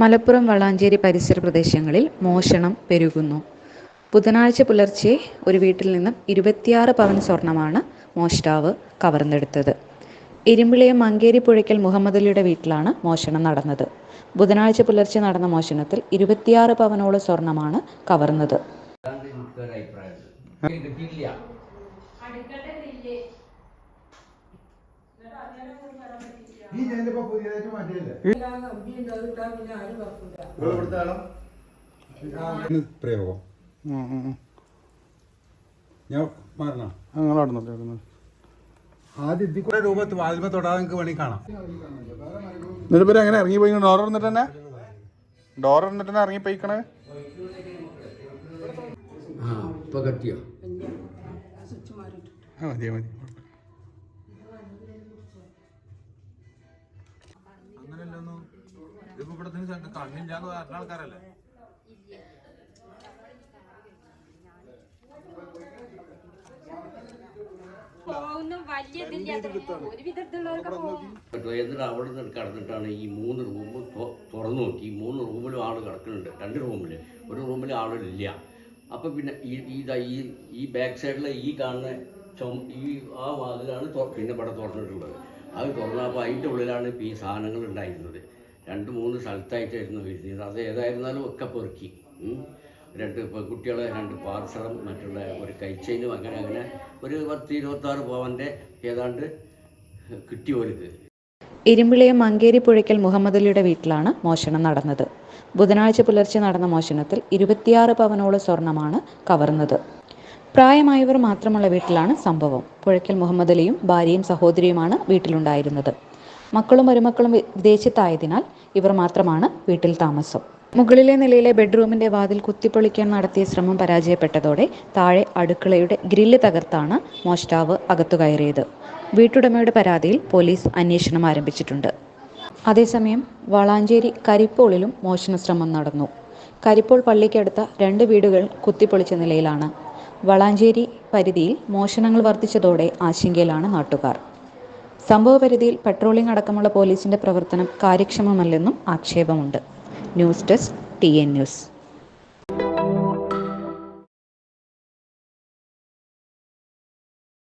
മലപ്പുറം വളാഞ്ചേരി പരിസര പ്രദേശങ്ങളിൽ മോഷണം പെരുകുന്നു. ബുധനാഴ്ച പുലർച്ചെ ഒരു വീട്ടിൽ നിന്നും ഇരുപത്തിയാറ് പവൻ സ്വർണമാണ് മോഷ്ടാവ് കവർന്നെടുത്തത്. ഇരുമ്പിളിയം മങ്കേരി പുഴയ്ക്കൽ മുഹമ്മദ് അലിയുടെ വീട്ടിലാണ് മോഷണം നടന്നത്. ബുധനാഴ്ച പുലർച്ചെ നടന്ന മോഷണത്തിൽ ഇരുപത്തിയാറ് പവനോളം സ്വർണമാണ് കവർന്നത്. ഈ ജനലിപ്പോ പുതിയതായിട്ട് മാറ്റിയല്ലേ പ്രയോഗം. ഞാൻ മാറണ? അങ്ങനെ നടന്നിട്ട് ആദ്യം ഇതിൽ കൂടെ രൂപത്ത് വാതിൽമ തൊടാതെ നിങ്ങൾക്ക് വേണമെങ്കിൽ കാണാം. എന്നിട്ട് പേര് എങ്ങനെ ഇറങ്ങി പോയി ഡോർ ഇറന്നിട്ട് തന്നെ? ഡോർ ഇറന്നിട്ട് തന്നെ ഇറങ്ങി പോയിക്കണേ? ആ ഇപ്പൊ കട്ടിയോ ആ മതി മതി ഒരു വിധത്തിലുള്ളവർക്ക് പോകും എന്നിട്ട് അവിടെ നിന്ന് കിടന്നിട്ടാണ് ഈ മൂന്ന് റൂം തുറന്നു നോക്കി. മൂന്ന് റൂമിലും ആൾ കിടക്കുന്നുണ്ട്. രണ്ട് റൂമിൽ ഒരു റൂമിൽ ആളില്ല അപ്പോൾ പിന്നെ ഈ ഈ ഈ ഈ ബാക്ക് സൈഡിലെ ഈ കാണുന്ന ചുമ ഈ ആ വാതിലാണ് പിന്നെ ഇവിടെ തുറന്നിട്ടുള്ളത്. അത് തുറന്നപ്പോൾ അതിന്റെ ഉള്ളിലാണ് ഇപ്പോൾ ഈ സാധനങ്ങൾ ഉണ്ടായിരുന്നത്. രണ്ട് മൂന്ന് സ്ഥലത്തായിട്ടായിരുന്നു വരുന്നത്. അത് ഏതായിരുന്നാലും ഒക്കെ പെറുക്കി. രണ്ട് പെൺകുട്ടികളെ രണ്ട് പാർസറും മറ്റുള്ള ഒരു കൈച്ചൈനും അങ്ങനെ അങ്ങനെ ഒരു പത്ത് ഇരുപത്താറ് പവന്റെ ഏതാണ്ട് കിട്ടി ഓർക്ക് ഇരുമ്പിളിയം മങ്കേരി പുഴയ്ക്കൽ മുഹമ്മദ് അലിയുടെ വീട്ടിലാണ് മോഷണം നടന്നത്. ബുധനാഴ്ച പുലർച്ചെ നടന്ന മോഷണത്തിൽ ഇരുപത്തിയാറ് പവനോളം സ്വർണമാണ് കവർന്നത്. പ്രായമായവർ മാത്രമുള്ള വീട്ടിലാണ് സംഭവം. പുഴയ്ക്കൽ മുഹമ്മദ് അലിയും ഭാര്യയും സഹോദരിയുമാണ് വീട്ടിലുണ്ടായിരുന്നത്. മക്കളും മരുമക്കളും വിദേശത്തായതിനാൽ ഇവർ മാത്രമാണ് വീട്ടിൽ താമസം. മുകളിലെ നിലയിലെ ബെഡ്റൂമിന്റെ വാതിൽ കുത്തിപ്പൊളിക്കാൻ നടത്തിയ ശ്രമം പരാജയപ്പെട്ടതോടെ താഴെ അടുക്കളയുടെ ഗ്രില്ല് തകർത്താണ് മോഷ്ടാവ് അകത്തു കയറിയത്. വീട്ടുടമയുടെ പരാതിയിൽ പോലീസ് അന്വേഷണം ആരംഭിച്ചിട്ടുണ്ട്. അതേസമയം വളാഞ്ചേരി കരിപ്പോളിലും മോഷണ ശ്രമം നടന്നു. കരിപ്പോൾ പള്ളിക്കടുത്ത രണ്ട് വീടുകൾ കുത്തിപ്പൊളിച്ച നിലയിലാണ്. വളാഞ്ചേരി പരിധിയിൽ മോഷണങ്ങൾ വർദ്ധിച്ചതോടെ ആശങ്കയിലാണ് നാട്ടുകാർ. സംഭവ പരിധിയിൽ പട്രോളിംഗ് അടക്കമുള്ള പോലീസിന്റെ പ്രവർത്തനം കാര്യക്ഷമമല്ലെന്നും ആക്ഷേപമുണ്ട്. News desk T N news.